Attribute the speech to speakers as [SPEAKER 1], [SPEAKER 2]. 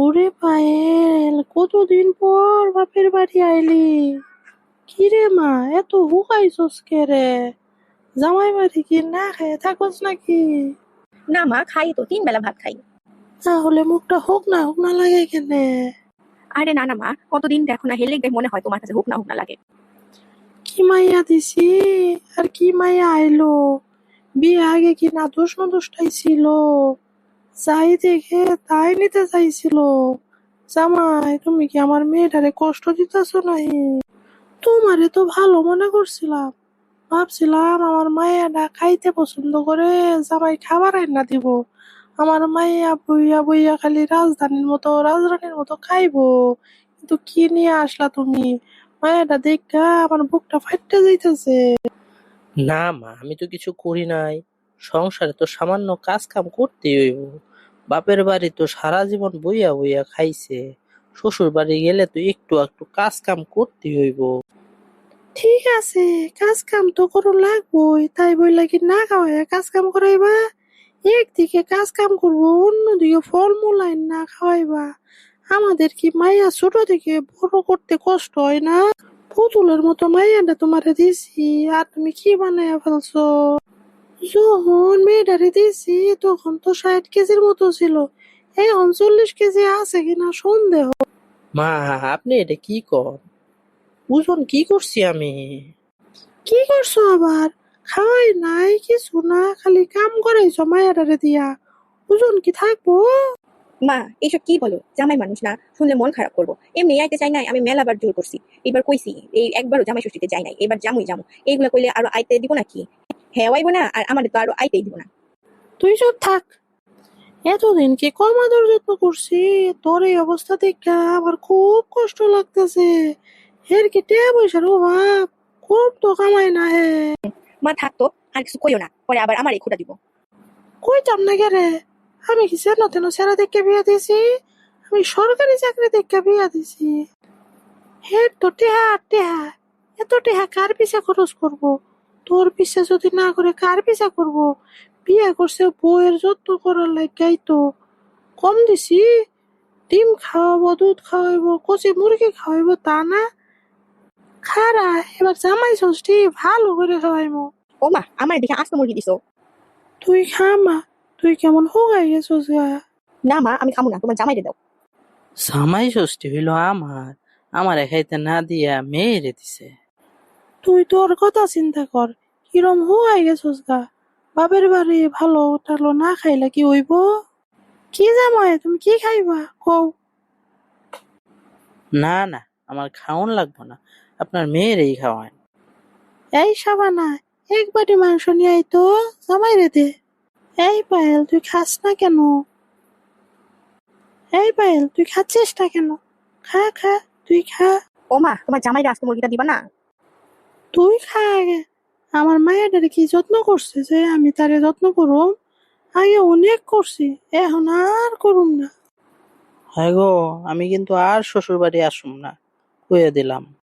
[SPEAKER 1] ওরে পায়েল কতদিন পর বাপের বাড়ি আইলি? কিরে মা এত হুকাইছস কে রে জামাই বাড়ি কি না খেয়ে থাকস নাকি?
[SPEAKER 2] না মা খাই তো তিন বেলা ভাত খাই।
[SPEAKER 1] তাহলে মুখটা হোক না হোক না লাগে কেনে?
[SPEAKER 2] আরে না না মা কতদিন দেখো না হেলে মনে হয় তোমার কাছে হোক না হোক না লাগে।
[SPEAKER 1] কি মাইয়া দিছি? আর কি মাইয়া আইলো? বিয়ে আগে কি না দোষ না দোষটাই ছিল? যাই দেখে তাই নিতে চাইছিল। জামাই তুমি কি আমার মেয়েটারে কষ্ট দিতেছ নাই তোমারে তো ভালো মনে করছিলাম। ভাবছিলাম আমার মায়েরা খাইতে পছন্দ করে জামাই খাবার না দিব। আমার মাইয়া বইয়া বইয়া খালি রাজধানীর মতো রাজরানীর মতো খাইবো। কিন্তু কি নিয়ে আসলা তুমি? মায়াটা দেখা আমার বুকটা ফাইটে যাইতেছে।
[SPEAKER 3] না মা, আমি তো কিছু করি নাই। সংসারে তো সামান্য কাজ কাম করতেই হইব। বাপের বাড়ি তো সারা জীবন বইয়া বইয়া খাইছে। শ্বশুর বাড়ি গেলে তো একটু একটু কাজ কাম করতে হইব।
[SPEAKER 1] ঠিক আছে কাজ কাম তো করো লাগবোই, তাই বইলা কি না খাওয়াই কাজ কাম করাইবা? একদিকে কাজ কাম করব, অন্যদিকে ফলমূল আইন না খাওয়াইবা। আমাদের কি মাইয়া ছোট থেকে বড় করতে কষ্ট হয় না? পুতুলের মতো মাইয়াটা তোমারে দিছি, আর তুমি কি বানাইয়া ফেলছো? যখন মেয়েটারে দিছি তখন তো ষাট কেজির মতো ছিল। এখন চল্লিশ কেজি আছে কিনা সন্দেহ।
[SPEAKER 3] মা আপনি এটা কি কর ওজন কি করছি আমি?
[SPEAKER 1] কি করছ আবার? খাওয়াই নাই কিছু না খালি কাম করাইছো মায়াটারে দিয়া। ওজন কি থাকব?
[SPEAKER 2] মা এইসব কি বলো? জামাই মানুষ না শুনলে মন খারাপ করব। এমনি আইতে চাই নাই আমি মেলাবার জোর করছি। এবার কইছি এই একবারও জামাই ষষ্ঠীতে যাই নাই এবার জামুই জামু। এইগুলা কইলে আরও আইতে দিব নাকি? হ্যাঁ আইব না আর আমাদের তো আরও আইতেই দিব না।
[SPEAKER 1] তুই সব থাক। এতদিন কি কম আদর যত্ন করছি? তোর এই অবস্থা দেখে আমার খুব কষ্ট লাগতেছে। এর কি টেয়া পয়সার অভাব? খুব তো কামাই না হে।
[SPEAKER 2] মা থাকতো আর কিছু কইও না পরে আবার আমার এই খোটা দিব।
[SPEAKER 1] কইতাম না রে? আমি কি সেন তেন সেরা দেখে বিয়া দিছি আমি সরকারি চাকরি দেখে বিয়া দিছি হে তো টেহা টেহা এত টেহা কার পিছা খরচ করব? তোর পিছা যদি না করে কার পিছা করব? বিয়া করছে বউয়ের যত্ন করার লাগাই তো। কম দিছি ডিম খাওয়াবো দুধ খাওয়াইবো কচি মুরগি খাওয়াইবো তা না? খারা এবার জামাই ষষ্ঠী ভালো করে খাওয়াইবো
[SPEAKER 2] ও মা আমার দেখে আস্ত মুরগি দিছো।
[SPEAKER 1] তুই খামা তুই কেমন হোগাই গেছিস গা।
[SPEAKER 2] না মা আমি খামু না তোমার জামাইরে দাও।
[SPEAKER 3] জামাই ষষ্ঠী হইল আমার আমার খাইতে না দিয়া মেয়েরে দিছে।
[SPEAKER 1] তুই তোর কথা চিন্তা কর কিরম হোগাই গেছিস গা বাপের বাড়ি ভালো টালো না খাইলে কি হইব? কি জামাই তুমি কি খাইবা? কও।
[SPEAKER 3] না না আমার খাওন লাগবো না। আপনার মেয়ের এই খাওয়ান।
[SPEAKER 1] এই সাবানা এক বাটি মাংস নিয়ে আই তো জামাই রে দে। এই পায়েল তুই খাস না কেন? এই পায়েল তুই খাচ্ছিস না কেন? খা খা তুই খা।
[SPEAKER 2] ও মা তোমার জামাইরে আস্ত মুরগিটা দিবা না?
[SPEAKER 1] তুই খা আগে। আমার মায়ের কি যত্ন করছে যে আমি তারে যত্ন করুম? আগে অনেক করছি, এখন আর করুম না।
[SPEAKER 3] হ্যাঁ গো, আমি কিন্তু আর শ্বশুর বাড়ি আসুম না কয়ে দিলাম।